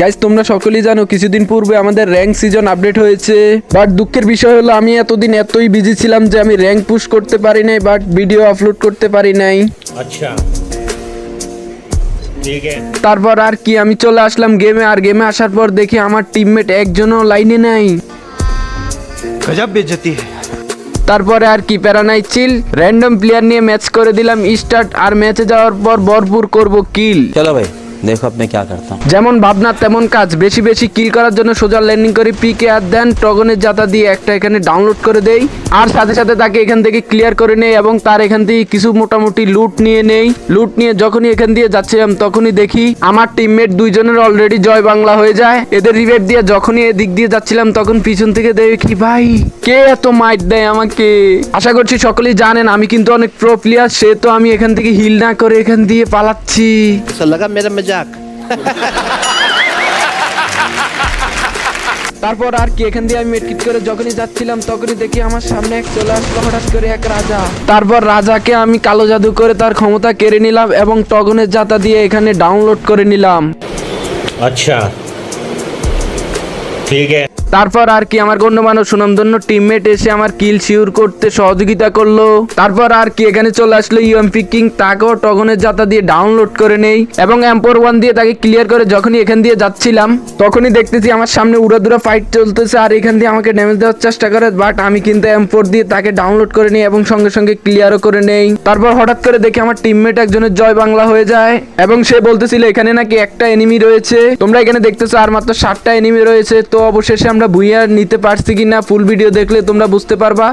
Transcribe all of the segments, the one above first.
Guys তোমরা সকলেই জানো কিছুদিন পূর্বে আমাদের র্যাঙ্ক সিজন আপডেট হয়েছে। বাট দুঃখের বিষয় হলো আমি এতদিন এতই বিজি ছিলাম যে আমি র্যাঙ্ক পুশ করতে পারি নাই বাট ভিডিও আপলোড করতে পারি নাই। আচ্ছা। তারপর আর কি আমি চলে আসলাম গেমে আর গেমে আসার পর দেখি আমার টিমমেট একজনও লাইনে নাই। গজব বেজতি তারপরে আর কি প্যারা নাই চিল র্যান্ডম প্লেয়ার নিয়ে ম্যাচ করে দিলাম স্টার্ট আর ম্যাচে যাওয়ার পর ভরপুর করব কিল চলো ভাই। देखो अब मैं क्या करता हूँ যেমন ভাবনা তেমন কাজ বেশি বেশি কিল করার জন্য সোজা ল্যান্ডিং করে পিকে আর দেন টগনের জাতা দিয়ে একটা এখানে ডাউনলোড করে দেই আর সাথে সাথে তাকে এখান থেকে ক্লিয়ার করে নেই এবং তার এখান থেকে কিছু মোটামুটি লুট নিয়ে নেই লুট নিয়ে যখনই এখান দিয়ে যাচ্ছিলাম তখনই দেখি আমার টিমমেট দুইজনের অলরেডি জয় বাংলা হয়ে যায় এদের রিভেট দিয়ে যখনই এদিক দিয়ে যাচ্ছিলাম তখন পিছন থেকে দেখি ভাই কে এত মাইট দেয় আমাকে আশা করছি সকলেই জানেন আমি কিন্তু অনেক প্রো প্লেয়ার সে তো আমি এখান থেকে হিল না করে এখান দিয়ে পালাচ্ছি ऐसा लगा যাক। তারপর আর কি এখান দিয়ে আমি মেটকিট করে যখনই যাচ্ছিলাম তখনই দেখি আমার সামনে এক চলে আসলো হঠাৎ করে এক রাজা। তারপর রাজাকে আমি কালো জাদু করে তার ক্ষমতা কেড়ে নিলাম এবং টগনের জাতা দিয়ে এখানে ডাউনলোড করে নিলাম। আচ্ছা। ঠিক আছে। তারপর আর কি আমার গণ্যমান্য সুনামধন্য টিমমেট এসে আমার কিল শিওর করতে সহযোগিতা করল। তারপর আর কি এখানে চলে আসলো ইউএমপি কিং তাকেও টগনের জাতা দিয়ে ডাউনলোড করে নেই এবং এম্পোর ওয়ান দিয়ে তাকে ক্লিয়ার করে যখনই এখান দিয়ে যাচ্ছিলাম, তখনই দেখতেছি আমার সামনে উড়াদুরা ফাইট চলতেছে আর এখান দিয়ে আমাকে ড্যামেজ দেওয়ার চেষ্টা করে বাট আমি কিন্তু এম্পোর দিয়ে তাকে ডাউনলোড করে নিই এবং সঙ্গে সঙ্গে ক্লিয়ারও করে নেই। তারপর হঠাৎ করে দেখি আমার টিমমেট একজনের জয় বাংলা হয়ে যায় এবং সে বলতেছিল, এখানে নাকি একটা এনিমি রয়েছে। তোমরা এখানে দেখতেছো আর মাত্র ষাটটা এনিমি রয়েছে, তো অবশেষে আমরা ভুইয়া নিতে পারছি কিনা ফুল ভিডিও দেখলে তোমরা বুঝতে পারবা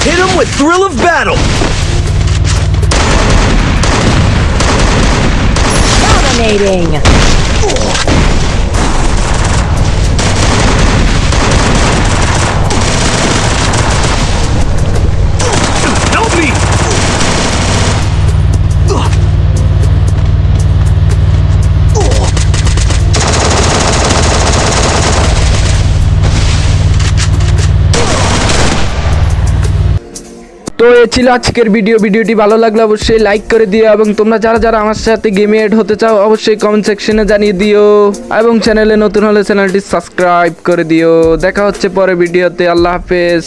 Hit him with thrill of battle. Dominating. ছিল আজকের ভিডিও। ভিডিওটি ভালো লাগলে অবশ্যই লাইক করে দিও এবং তোমরা যারা যারা আমার সাথে গেমে এড হতে চাও, অবশ্যই কমেন্ট সেকশনে জানিয়ে দিও। এবং চ্যানেলে নতুন হলে চ্যানেলটি সাবস্ক্রাইব করে দিও। দেখা হচ্ছে পরে ভিডিওতে। আল্লাহ হাফেজ।